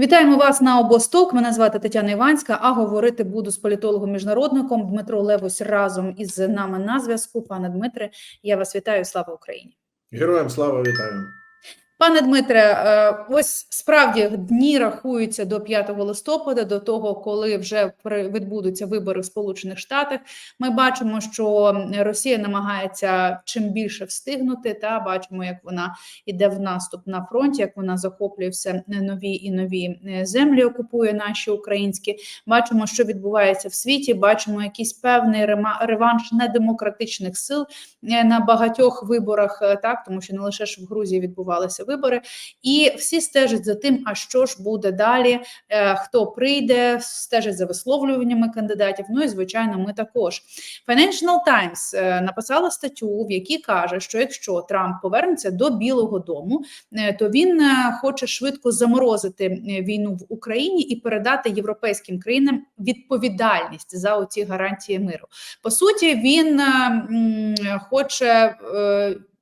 Вітаємо вас на обосток. Мене звати Тетяна Іванська. А говорити буду з політологом-міжнародником Дмитро Левось разом із нами на зв'язку. Пане Дмитре, я вас вітаю. Слава Україні! Героям слава вітаю. Пане Дмитре, е, ось справді дні рахуються до 5 листопада, до того, коли вже відбудуться вибори в Сполучених Штатах. Ми бачимо, що Росія намагається чим більше встигнути. Та бачимо, як вона йде в наступ на фронті, як вона захоплює все нові і нові е, землі, окупує наші українські. Бачимо, що відбувається в світі. Бачимо якийсь певний реванш недемократичних сил е, на багатьох виборах, так тому що не лише ж в Грузії відбувалися вибори, і всі стежать за тим, а що ж буде далі, е, хто прийде, стежать за висловлюваннями кандидатів. Ну і звичайно, ми також. Financial Times е, написала статтю, в якій каже, що якщо Трамп повернеться до Білого Дому, е, то він хоче швидко заморозити війну в Україні і передати європейським країнам відповідальність за оці гарантії миру. По суті, він хоче.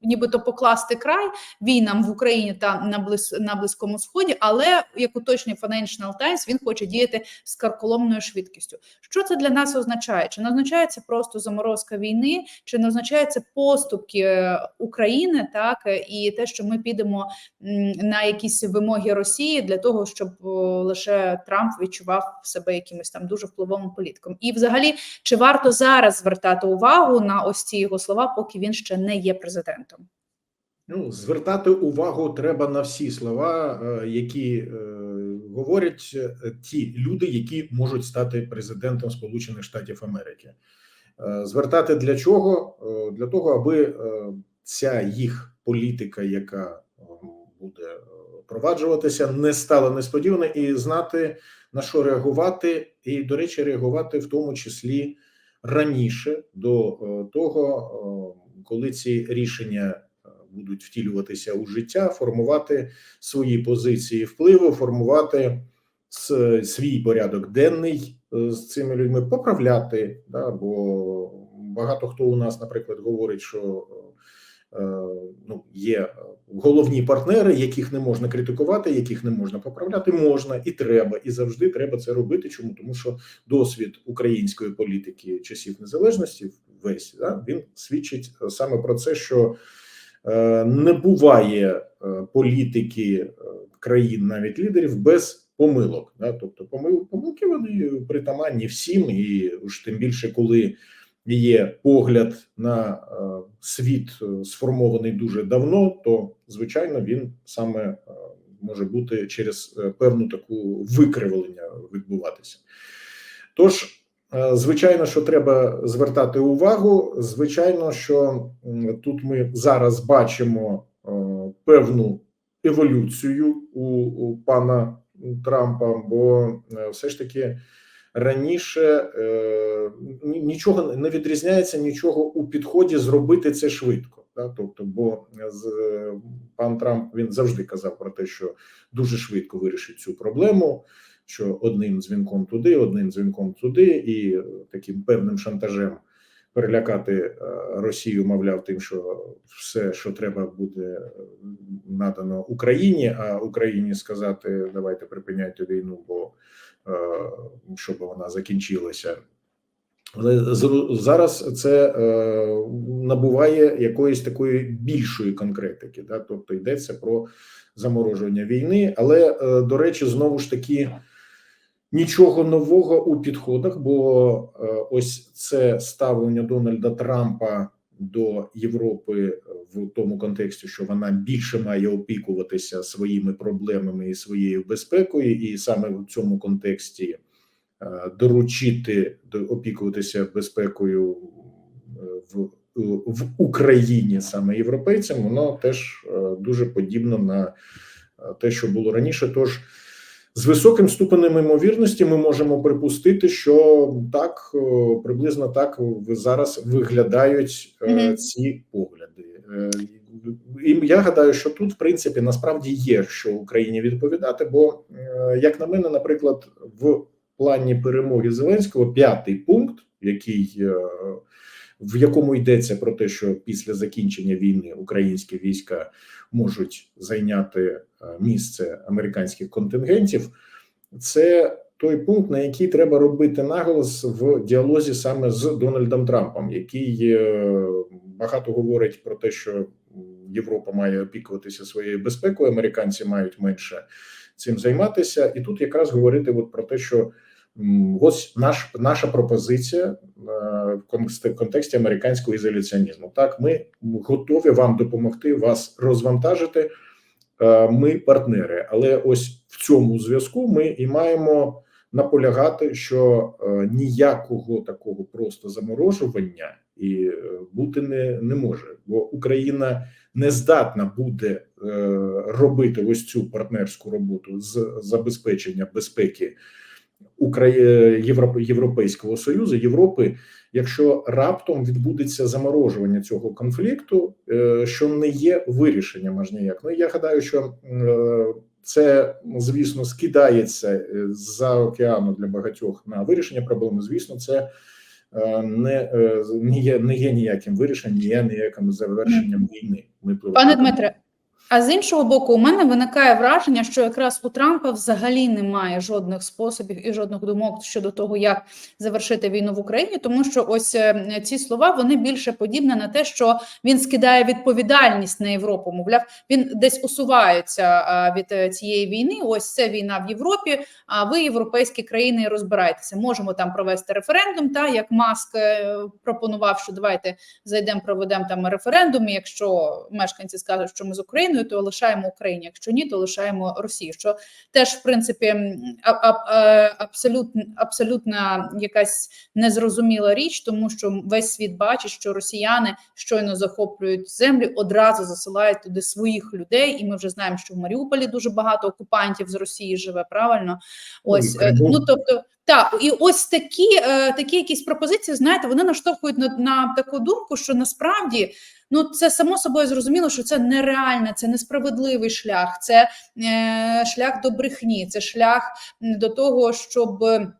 Нібито покласти край війнам в Україні та на близ на близькому сході, але як уточнює Financial Times, він хоче діяти з карколомною швидкістю. Що це для нас означає? Чи не означає це просто заморозка війни, чи не означає це поступки е, України, так е, і те, що ми підемо на якісь вимоги Росії для того, щоб лише Трамп відчував себе якимось там дуже впливовим політиком? І, взагалі, чи варто зараз звертати увагу на ось ці його слова, поки він ще не є президентом? Ну, звертати увагу треба на всі слова, е, які е, говорять е, ті люди, які можуть стати президентом Сполучених Штатів Америки. Звертати для чого? Для того, аби ця їх політика, яка буде впроваджуватися, не стала несподіваною і знати на що реагувати, і, до речі, реагувати в тому числі раніше до того, коли ці рішення будуть втілюватися у життя, формувати свої позиції впливу, формувати свій порядок денний е, з цими людьми, поправляти. Да, бо багато хто у нас, наприклад, говорить, що е, ну, є головні партнери, яких не можна критикувати, яких не можна поправляти, можна і треба, і завжди треба це робити. Чому тому, що досвід української політики часів незалежності весь да, він свідчить саме про це, що не буває е, політики е, країн, навіть лідерів, без помилок. Тобто, помил, помилки вони притаманні всім, і уж тим більше, коли є погляд на е, світ е, сформований дуже давно, то звичайно він саме е, може бути через е, певну таку викривлення відбуватися. Тож, е, звичайно, що треба звертати увагу. Звичайно, що тут ми зараз бачимо е, певну еволюцію у, у пана Трампа, бо е, все ж таки раніше е, нічого не відрізняється нічого у підході зробити це швидко. Да? Тобто, бо з е, пан Трамп він завжди казав про те, що дуже швидко вирішить цю проблему. Що одним дзвінком туди, одним дзвінком туди, і е, таким певним шантажем перелякати е, Росію, мовляв, тим, що все, що треба, буде е, надано Україні, а Україні сказати: давайте припиняйте війну, бо щоб вона закінчилася. Але зараз це набуває якоїсь такої більшої конкретики, да? тобто йдеться про заморожування війни. Але до речі, знову ж таки нічого нового у підходах, бо е, ось це ставлення Дональда Трампа до Європи в тому контексті, що вона більше має опікуватися своїми проблемами і своєю безпекою, і саме в цьому контексті е, доручити до- опікуватися безпекою е, в, в Україні саме європейцям, воно теж дуже подібно на те, що було раніше. Тож з високим ступенем ймовірності ми можемо припустити, що так приблизно так зараз виглядають Мгм. ці погляди. Е, І я гадаю, що тут, в принципі, насправді є що Україні відповідати. Бо, е, як на мене, наприклад, в плані перемоги Зеленського п'ятий пункт, який в якому йдеться про те, що після закінчення війни українські війська можуть зайняти е, місце американських контингентів. це той пункт, на який треба робити наголос в діалозі саме з Дональдом Трампом, який е, багато говорить про те, що Європа має опікуватися своєю безпекою, американці мають менше цим займатися, і тут якраз говорити от про те, що ось наш наша пропозиція е, в контексті- американського ізоляціонізму. Так, ми готові вам допомогти вас розвантажити. Е, Ми партнери, але ось в цьому зв'язку ми і маємо наполягати, що е, ніякого такого просто заморожування і бути не, не може, бо Україна не здатна буде робити ось цю партнерську роботу з забезпечення безпеки. Європейського союзу Європи, якщо раптом відбудеться заморожування цього конфлікту, е, що не є вирішенням аж ніяк. Ну я гадаю, що е, це звісно скидається е, за океану для багатьох на вирішення проблеми. Звісно, це не, не є не є ніяким вирішенням, не є ніяким завершенням війни. Ми Пане Дмитре, а з іншого боку, у мене виникає враження, що якраз у Трампа взагалі немає жодних способів і жодних думок щодо того, як завершити війну в Україні, тому що ось е, ці слова вони більше подібні на те, що він скидає відповідальність на Європу. Мовляв, він десь усувається від е, цієї війни. Ось це війна в Європі. А ви, європейські країни, розбирайтеся. Можемо там провести референдум. Та як Маск е, пропонував, що давайте зайдемо, проведемо там референдум. і Якщо мешканці скажуть, що ми з Україною, то лишаємо Україні. Якщо ні, то лишаємо Росію. Що теж в принципі абсолютно абсолютна якась незрозуміла річ, тому що весь світ бачить, що росіяни щойно захоплюють землі, одразу засилають туди своїх людей, і ми вже знаємо, що в Маріуполі дуже багато окупантів з Росії живе. Правильно, ось е, ну тобто. Так, і ось такі, е, такі якісь пропозиції, знаєте, вони наштовхують на, на таку думку, що насправді ну це само собою зрозуміло, що це нереальне, це несправедливий шлях, це е, шлях до брехні, це шлях до того, щоб. е,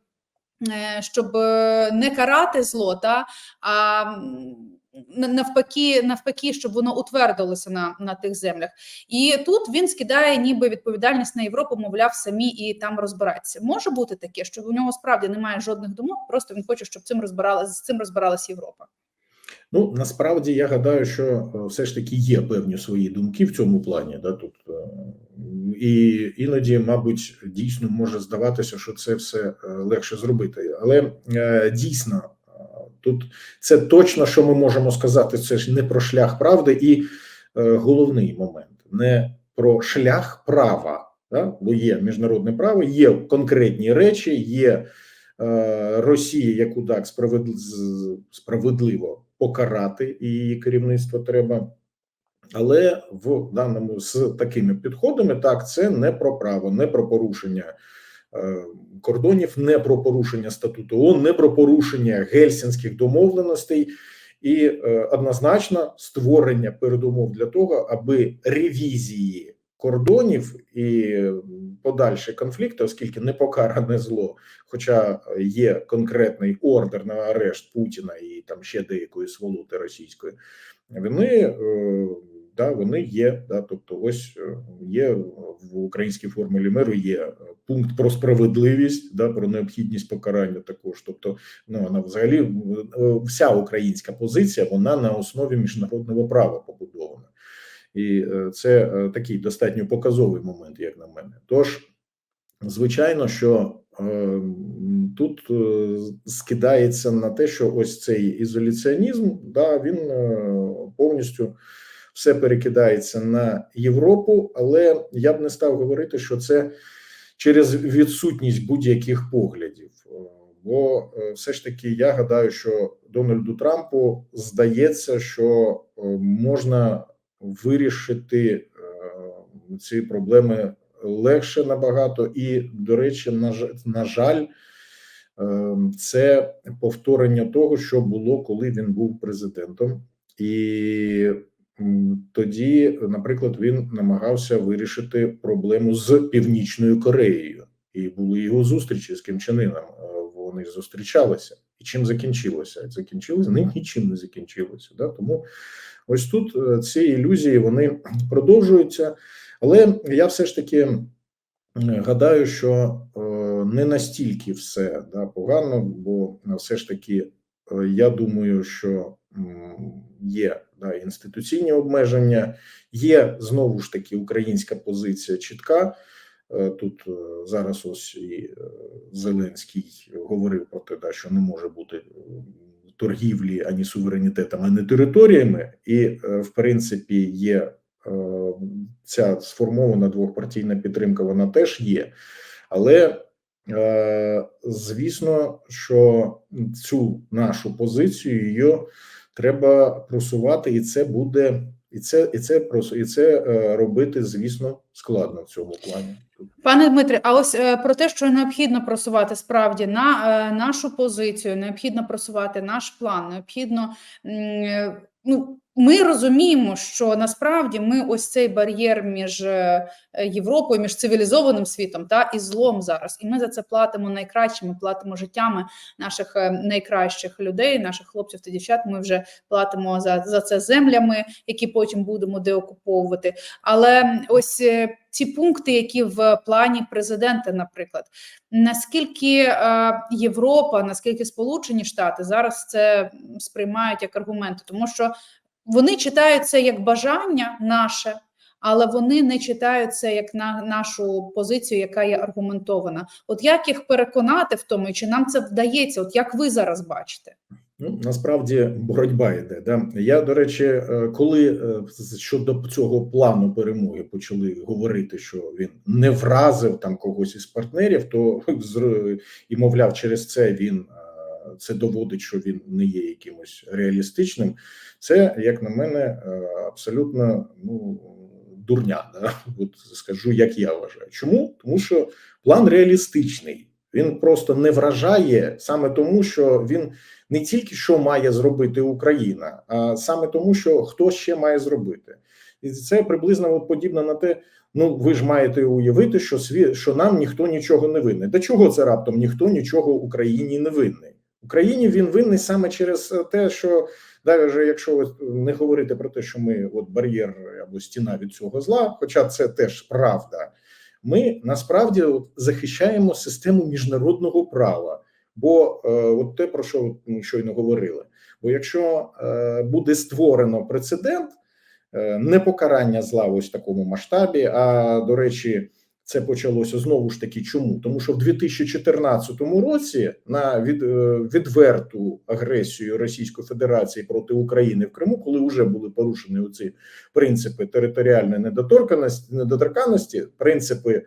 Щоб е, не карати зло, та а навпаки, навпаки, щоб воно утвердилося на, на тих землях. І тут він скидає ніби відповідальність на Європу, мовляв, самі і там розбирайтеся. Може бути таке, що у нього справді немає жодних думок, просто він хоче, щоб цим розбирала з цим розбиралась Європа. Ну насправді я гадаю, що е, все ж таки є певні свої думки в цьому плані. Да, тут е, і іноді, мабуть, дійсно може здаватися, що це все е, легше зробити, але дійсно тут це точно, що ми можемо сказати. Це ж не про шлях правди, і е, головний момент не про шлях права. Да? Бо є міжнародне право, є конкретні речі, є е, Росія, яку так справедли- з- справедливо покарати, і її керівництво треба. Але в даному з такими підходами так це не про право, не про порушення кордонів, не про порушення статуту ООН, не про порушення гельсінських домовленостей, і е, однозначно створення передумов для того, аби ревізії кордонів і подальші конфлікти, оскільки не покаране зло, хоча є конкретний ордер на арешт Путіна і там ще деякої сволоти російської, вони е, да, вони є. Да, тобто, ось е, є в українській формулі миру є е, пункт про справедливість, да, про необхідність покарання. Також, тобто, ну вона взагалі е, вся українська позиція вона на основі міжнародного права побудована, і це такий достатньо показовий момент, як на мене. Тож, звичайно, що тут скидається на те, що ось цей ізоляціонізм, да, він повністю все перекидається на Європу, але я б не став говорити, що це через відсутність будь-яких поглядів. Е, Бо е, все ж таки я гадаю, що Дональду Трампу здається, що е, можна вирішити ці проблеми легше набагато, і до речі, на жаль, це повторення того, що було, коли він був президентом, і тоді, наприклад, він намагався вирішити проблему з Північною Кореєю, і були його зустрічі з Ким Чен Іном. Е, Вони зустрічалися, і чим закінчилося? Закінчилося Ні, нічим не закінчилося. Да? Тому ось тут е, ці ілюзії вони продовжуються. Але я все ж таки гадаю, що е, не настільки все да, погано, бо все ж таки я думаю, що є да, інституційні обмеження, є знову ж таки українська позиція чітка. Е, Тут е, зараз ось і е, Зеленський говорив про те, да, що не може бути торгівлі ані суверенітетом, ані територіями, і в принципі є ця сформована двохпартійна підтримка, вона теж є. Але звісно, що цю нашу позицію її треба просувати, і це буде, і це, і це просто і це е, робити, звісно, складно в цьому плані. Пане Дмитре, а ось е, про те, що необхідно просувати справді на е, нашу позицію, необхідно просувати наш план, необхідно ну. Ми розуміємо, що насправді ми ось цей бар'єр між е, Європою, між цивілізованим світом та і злом зараз, і ми за це платимо найкращими, платимо життями наших е, найкращих людей, наших хлопців та дівчат. Ми вже платимо за, за це землями, які потім будемо деокуповувати. Але ось е, ці пункти, які в плані президента, наприклад, наскільки е, Європа, наскільки Сполучені Штати зараз це сприймають як аргументи, тому що вони читають це як бажання наше. Але вони не читають це як на нашу позицію, яка є аргументована. От як їх переконати в тому, чи нам це вдається? От як ви зараз бачите? Ну, насправді боротьба йде. Да? Я, до речі, е, коли е, щодо цього плану перемоги почали говорити, що він не вразив там когось із партнерів, то і мовляв, через це він е, це доводить, що він не є якимось реалістичним. Це, як на мене, абсолютно ну дурня. Да? От скажу, як я вважаю. Чому? Тому що план реалістичний. Він просто не вражає саме тому, що він не тільки що має зробити Україна, а саме тому, що хто ще має зробити, і це приблизно подібно на те. Ну, ви ж маєте уявити, що сві... що нам ніхто нічого не винний. До чого це раптом ніхто нічого Україні не винний? Україні він винний саме через те, що навіть якщо ви не говорити про те, що ми от бар'єр або стіна від цього зла, хоча це теж правда, ми насправді захищаємо систему міжнародного права. Бо е, от те, про що ми щойно говорили. Бо якщо е, буде створено прецедент е, не покарання зла в такому масштабі, а до речі, це почалося знову ж таки. Чому? Тому що в 2014 році на від, е, відверту агресію Російської Федерації проти України в Криму, коли вже були порушені оці принципи територіальної недоторканості, недоторканності, принципи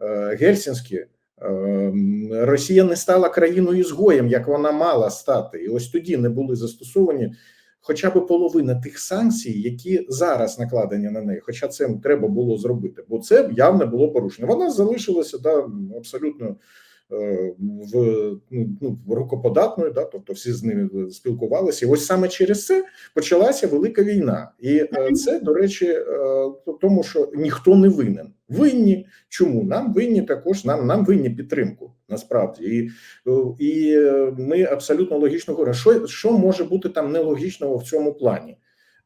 е, гельсінські. Ем, Росія не стала країною ізгоєм, як вона мала стати, і ось тоді не були застосовані хоча б половина тих санкцій, які зараз накладені на неї. Хоча це треба було зробити, бо це явно було порушення. Вона залишилася да абсолютно е, в ну, ну, рукоподатною, да, тобто всі з ними спілкувалися. І ось саме через це почалася велика війна, і е, це до речі, е, тому що ніхто не винен. Винні чому нам винні також нам нам винні підтримку насправді, і і ми абсолютно логічно говоримо, що, що може бути там нелогічного в цьому плані.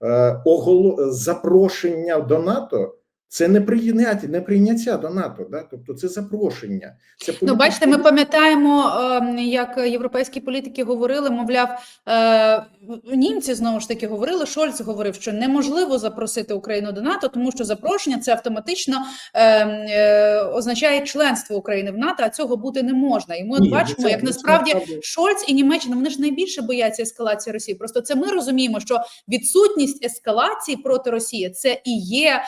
Е, оголо... Запрошення до НАТО це не прийняття, не прийняття до НАТО, да? тобто це запрошення. Це ну, бачите, ми пам'ятаємо, як європейські політики говорили, мовляв, е, німці знову ж таки говорили. Шольц говорив, що неможливо запросити Україну до НАТО, тому що запрошення це автоматично е, е, означає членство України в НАТО, а цього бути не можна. І ми Ні, бачимо, це, як це, насправді це, Шольц і Німеччина вони ж найбільше бояться ескалації Росії. Просто це ми розуміємо, що відсутність ескалації проти Росії це і є.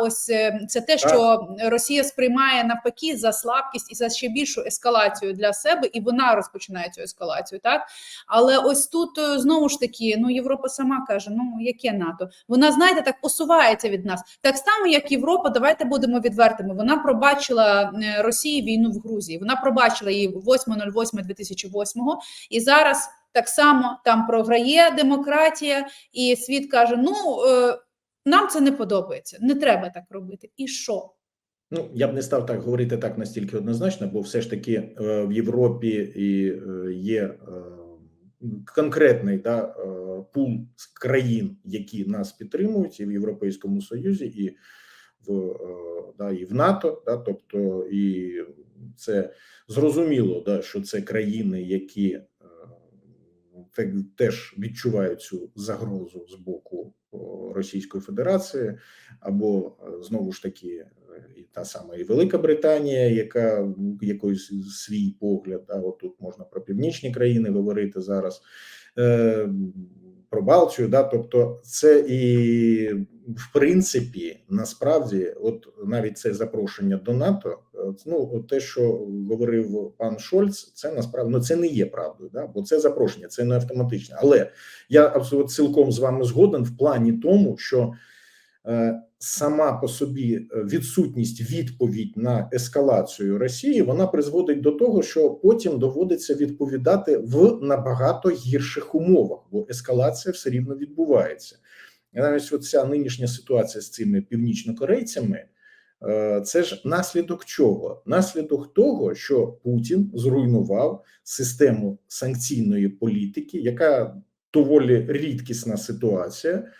Ось це те, що Росія сприймає навпаки за слабкість і за ще більшу ескалацію для себе, і вона розпочинає цю ескалацію. Так але ось тут знову ж таки, ну Європа сама каже: ну яке НАТО? Вона знаєте, так посувається від нас, так само як Європа. Давайте будемо відвертими. Вона пробачила Росії війну в Грузії. Вона пробачила її 8.08.2008 і зараз так само там програє демократія, і світ каже: ну. Нам це не подобається, не треба так робити. І що? Ну я б не став так говорити так настільки однозначно, бо все ж таки е, в Європі е, є е, конкретний да, пул країн, які нас підтримують, і в Європейському Союзі, і в да, і в НАТО, да, тобто і це зрозуміло, да, що це країни, які теж відчувають цю загрозу з боку Російської Федерації, або е, знову ж таки е, та сама і Велика Британія, яка якийсь свій погляд. а тут можна про північні країни говорити зараз. Про Балтію, да, тобто це і в принципі насправді, от навіть це запрошення до НАТО, е, ну те, що говорив пан Шольц, це насправді ну, це не є правдою, да, бо це запрошення, це не автоматичне. Але я абсолютно цілком з вами згоден в плані тому, що сама по собі е, відсутність відповідь на ескалацію Росії вона призводить до того, що потім доводиться відповідати в набагато гірших умовах, бо ескалація все рівно відбувається. І навіть оця нинішня ситуація з цими північнокорейцями. е, Це ж наслідок чого? Наслідок того, що Путін зруйнував систему санкційної політики, яка доволі рідкісна ситуація, е,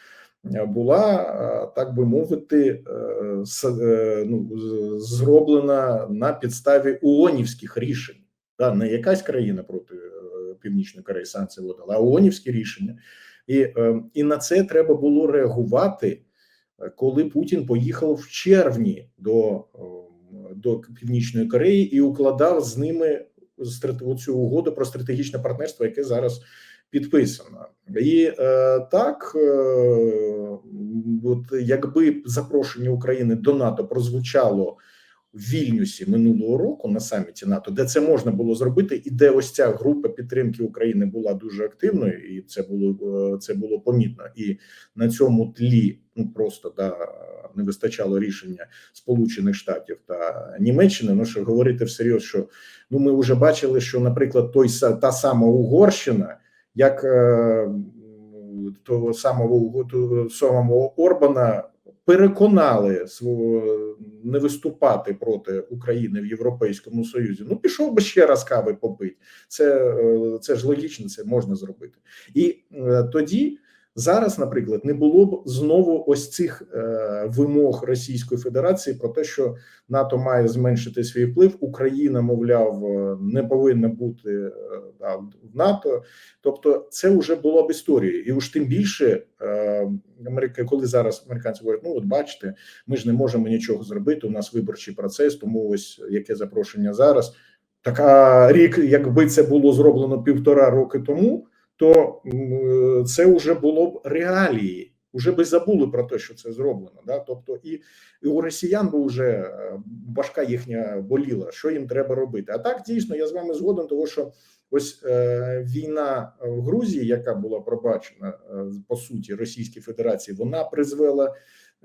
була, так би мовити, е, е, ну, зроблена на підставі ООНівських рішень. Та не якась країна проти е, Північної Кореї санкції вводила, а ООНівські рішення. І, і на це треба було реагувати, коли Путін поїхав в червні до, до Північної Кореї і укладав з ними цю угоду про стратегічне партнерство, яке зараз підписано. І е, так, е, от якби запрошення України до НАТО прозвучало в Вільнюсі минулого року на саміті НАТО, де це можна було зробити, і де ось ця група підтримки України була дуже активною, і це було е, це було помітно. І на цьому тлі ну просто да не вистачало рішення Сполучених Штатів та Німеччини. Ну що говорити всерйоз, що ну ми вже бачили, що, наприклад, той та сама Угорщина, як е, того самого самого Орбана переконали свого не виступати проти України в Європейському Союзі. Ну пішов би ще раз кави попити. Це, е, це ж логічно, це можна зробити. І е, тоді зараз, наприклад, не було б знову ось цих е, вимог Російської Федерації про те, що НАТО має зменшити свій вплив. Україна, мовляв, е, не повинна бути е, да, в НАТО. Тобто, це вже було б історією, і уж тим більше е, Америка, коли зараз американці говорять, ну от бачите, ми ж не можемо нічого зробити. У нас виборчий процес, тому ось яке запрошення зараз. Така рік, якби це було зроблено півтора роки тому, то це вже було б реалії. Уже би забули про те, що це зроблено. Да? Тобто, і, і у росіян би вже е, башка їхня боліла, що їм треба робити. А так дійсно я з вами згоден, того що ось е, війна в Грузії, яка була пробачена е, по суті Російській Федерації, вона призвела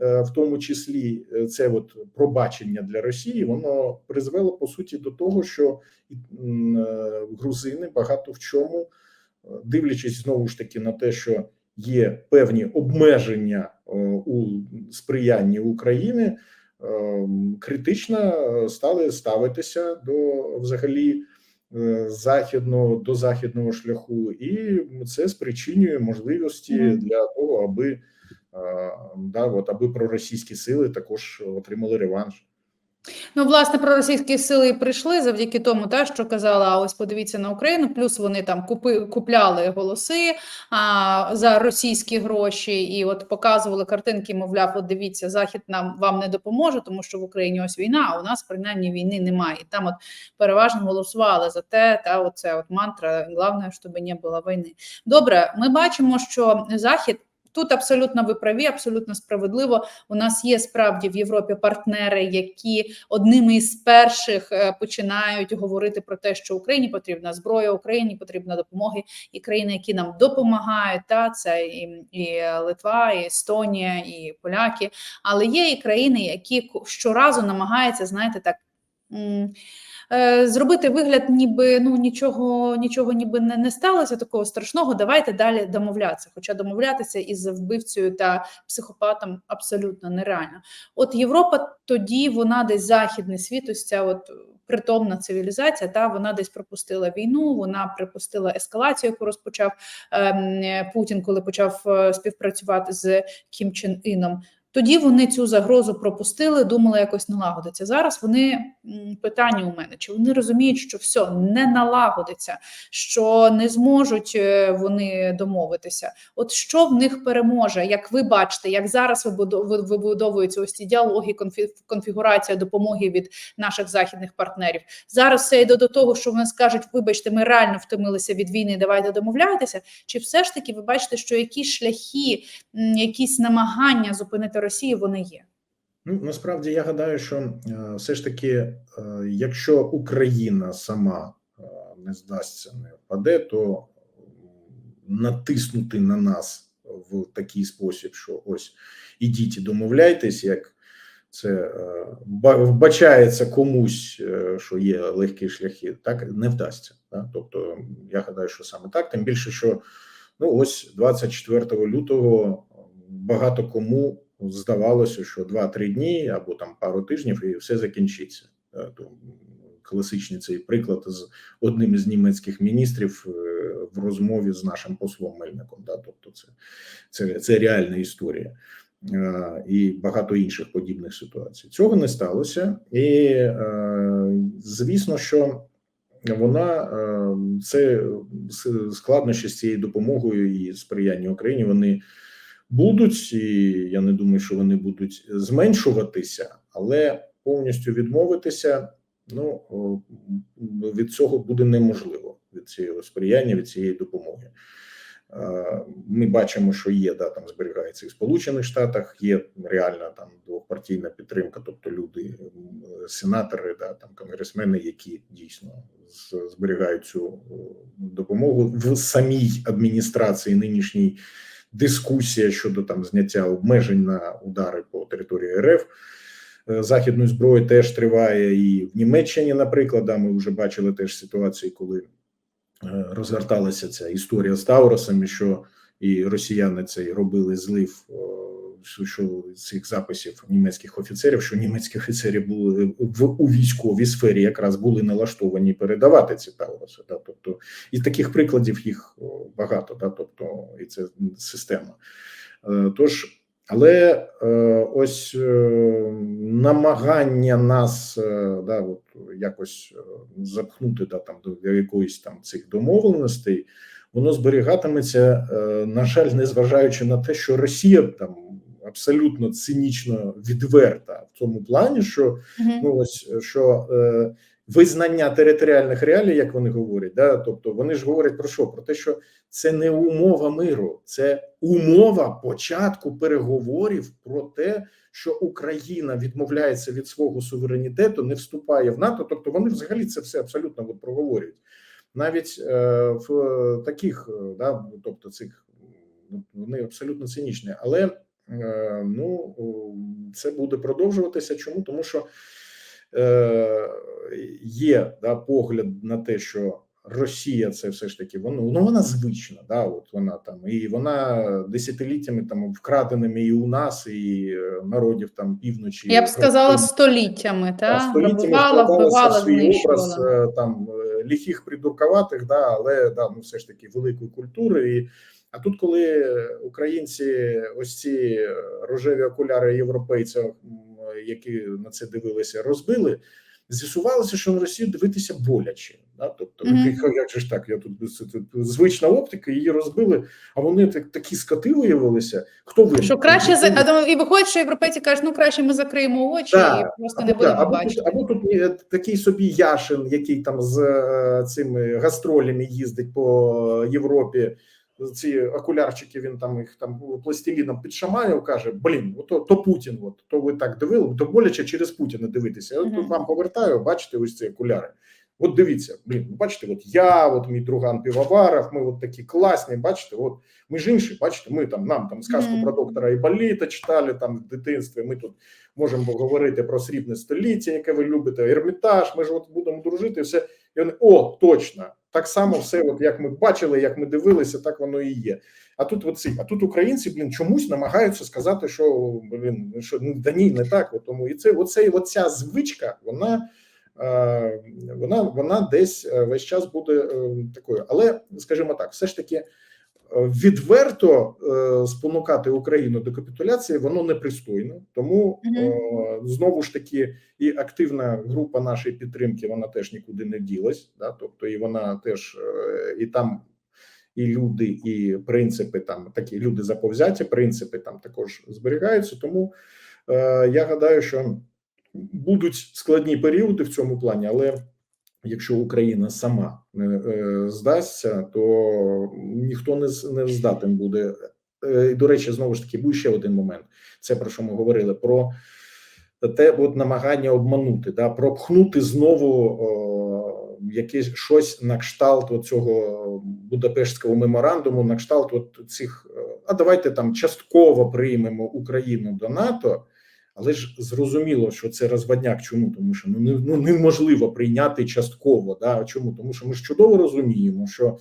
е, в тому числі е, це от пробачення для Росії, воно призвело по суті до того, що е, грузини багато в чому, е, дивлячись знову ж таки на те, що є певні обмеження е, у сприянні України, е, критично е, стали ставитися до взагалі західного до західного шляху, і це спричинює можливості для того, аби да, от аби проросійські сили також отримали реванш. Ну, власне, проросійські сили і прийшли завдяки тому, та що казала, а ось подивіться на Україну. Плюс вони там купи, купляли голоси а, за російські гроші, і от показували картинки. Мовляв, от дивіться, захід нам вам не допоможе, тому що в Україні ось війна. А у нас принаймні війни немає. І там от переважно голосували за те, та оце от мантра. Головне, щоб не було війни. Добре, ми бачимо, що захід. Тут абсолютно ви праві, абсолютно справедливо. У нас є справді в Європі партнери, які одними із перших е, починають говорити про те, що Україні потрібна зброя, Україні потрібна допомога, і країни, які нам допомагають, та це і, і Литва, і Естонія, і поляки. Але є і країни, які щоразу намагаються, знаєте, так. Е, Зробити вигляд, ніби ну нічого, нічого ніби не, не сталося такого страшного. Давайте далі домовлятися. Хоча домовлятися із вбивцею та психопатом абсолютно нереально. От Європа тоді вона десь західний світ, ось ця от притомна цивілізація, та вона десь пропустила війну, вона припустила ескалацію, яку розпочав ем, Путін, коли почав е, співпрацювати з Кім Чен Іном. Тоді вони цю загрозу пропустили, думали якось налагодиться. Зараз вони питання у мене: чи вони розуміють, що все не налагодиться, що не зможуть е, вони домовитися? От що в них переможе, як ви бачите, як зараз вибудо- вибудовуються ось ці діалоги, конфігурація допомоги від наших західних партнерів. Зараз все йде до того, що вони скажуть: вибачте, ми реально втомилися від війни, давайте домовляйтеся. Чи все ж таки ви бачите, що якісь шляхи, якісь намагання зупинити Росію, вони є? Ну насправді я гадаю, що е, все ж таки, е, якщо Україна сама е, не здасться, не впаде, то натиснути на нас в такий спосіб, що ось ідіть і домовляйтесь, як це вбачається комусь, що є легкі шляхи, так не вдасться. Да? Тобто, я гадаю, що саме так, тим більше, що ну ось 24 лютого багато кому здавалося, що 2-3 дні або там пару тижнів, і все закінчиться. Е, Класичний цей приклад з одним із німецьких міністрів е, в розмові з нашим послом Мельником. Да? Тобто, це, це, це реальна історія. Е, І багато інших подібних ситуацій. Цього не сталося, і звісно, що вона це складнощі з цією допомогою і сприяння Україні. Вони будуть, і я не думаю, що вони будуть зменшуватися, але повністю відмовитися. Ну від цього буде неможливо від цього сприяння, від цієї допомоги. Ми бачимо, що є да там зберігається і в Сполучених Штатах, є реальна там двопартійна підтримка, тобто люди, сенатори, да там конгресмени, які дійсно зберігають цю допомогу в самій адміністрації нинішній дискусія щодо там зняття обмежень на удари по території РФ. Е, Західної зброї теж триває і в Німеччині, наприклад, да, ми вже бачили теж ситуації, коли е, розгорталася ця історія з Тауросами, що і росіяни цей робили злив е, що- що цих записів німецьких офіцерів, що німецькі офіцери були в у військовій сфері, якраз були налаштовані передавати ці Тауроси. Да, тобто і таких прикладів їх багато, да, тобто і це система. Е, Тож, але е, ось е, намагання нас да, от, якось запхнути да, там, до якоїсь там цих домовленостей, воно зберігатиметься, на жаль, незважаючи на те, що Росія там абсолютно цинічно відверта в цьому плані, що Мгм. ну ось що е, визнання територіальних реалій, як вони говорять, да, тобто вони ж говорять про що? Про те, що це не умова миру, це умова початку переговорів про те, що Україна відмовляється від свого суверенітету, не вступає в НАТО. Тобто вони взагалі це все абсолютно от проговорюють. Навіть е, в таких, е, да, тобто цих вони абсолютно цинічні, але ну це буде продовжуватися. Чому? Тому що е, є да, погляд на те, що Росія це все ж таки воно ну вона звична, да, от вона там і вона десятиліттями там вкраденими і у нас, і е, народів там півночі. Я б сказала століттями, Та, століттями вбивала, свій образ е, там е, ліхих придуркуватих, да, але да, ну все ж таки великої культури. І а тут, коли українці, ось ці рожеві окуляри європейців, які на це дивилися, розбили. З'ясувалося, що на Росію дивитися боляче. Да? Тобто, Мгм. як, як же ж так? Я тут звична оптика, її розбили, а вони так, такі скоти виявилися. Хто винен? Що краще за а, і виходить, що європейці кажуть, ну краще ми закриємо очі Так, і просто або, не да, будемо або, бачити. тут, або тут е, такий собі Яшин, який там з е, цими гастролями їздить по Європі. Ці окулярчики він там їх там пластиліном підшаманив, каже: Блін, то, то Путін, от то ви так дивили, то боляче через Путіна дивитися. Я Мгм. тут вам повертаю, бачите, ось ці окуляри. От дивіться, блін, ну, бачите, от я, от мій друган Півоваров, ми от такі класні. Бачите, от ми ж інші, бачите, ми там нам там сказку Мгм. про доктора Іболіта читали там в дитинстві. Ми тут можемо говорити про срібне століття, яке ви любите, ермітаж. Ми ж от будемо дружити. Все і вони о, точно так само, все, от як ми бачили, як ми дивилися, так воно і є. А тут оці, а тут українці, блін, чомусь намагаються сказати, що блін, що да ні, не так. Тому і це оце, оця звичка, вона. е, Вона вона десь е, весь час буде е, такою, але скажімо так, все ж таки відверто е, спонукати Україну до капітуляції воно непристойно. Тому е, знову ж таки і активна група нашої підтримки вона теж нікуди не ділась. Да? Тобто, і вона теж е, і там. І люди, і принципи там такі люди заповзяті, принципи там також зберігаються. Тому е, я гадаю, що будуть складні періоди в цьому плані, але якщо Україна сама не е, здасться, то ніхто не не здатен буде. Е, і, До речі, знову ж таки, був ще один момент. Це про що ми говорили: про те, от намагання обманути, да, пропхнути знову о, якесь щось на кшталт цього Будапештського меморандуму, на кшталт от цих. е, А давайте там частково приймемо Україну до НАТО. Але ж зрозуміло, що це розводняк. Чому? Тому що ну, не- ну неможливо прийняти частково. Да? Чому? Тому що ми ж чудово розуміємо, що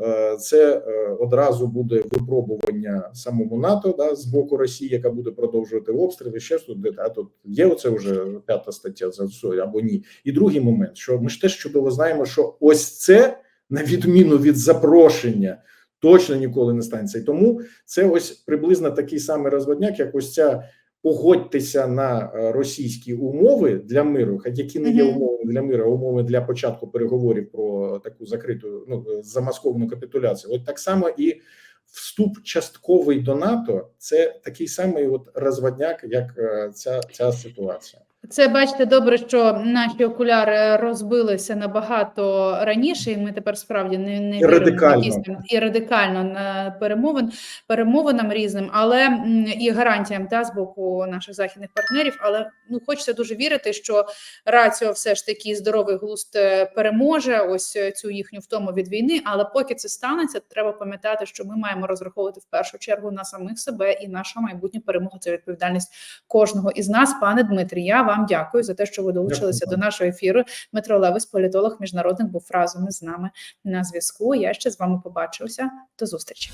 е, це е, одразу буде випробування самому НАТО да, з боку Росії, яка буде продовжувати обстріли. Ще тут а тут є оце вже п'ята стаття за або ні. І другий момент, що ми ж теж чудово знаємо, що ось це на відміну від запрошення. Точно ніколи не станеться. І тому це ось приблизно такий самий розводняк, як ось ця погодьтеся на е, російські умови для миру, хоч які не є умови для миру, а умови для початку переговорів про таку закриту ну е, замасковану капітуляцію. От так само і вступ частковий до НАТО це такий самий от розводняк, як е, ця, ця ситуація. Це бачите добре, що наші окуляри розбилися набагато раніше, і ми тепер справді не, не І радикально. якісь і радикально на перемовин перемовинам різним, але і гарантіям та з боку наших західних партнерів. Але ну хочеться дуже вірити, що раціо все ж таки здоровий глузд е, переможе ось е, цю їхню втому від війни. Але поки це станеться, треба пам'ятати, що ми маємо розраховувати в першу чергу на самих себе і наша майбутня перемога це відповідальність кожного із нас. Пане Дмитрі, я вам дякую за те, що ви долучилися Дякую до вам. нашого ефіру. Дмитро Левис, політолог міжнародник, був разом із нами на зв'язку. Я ще з вами побачився. До зустрічі.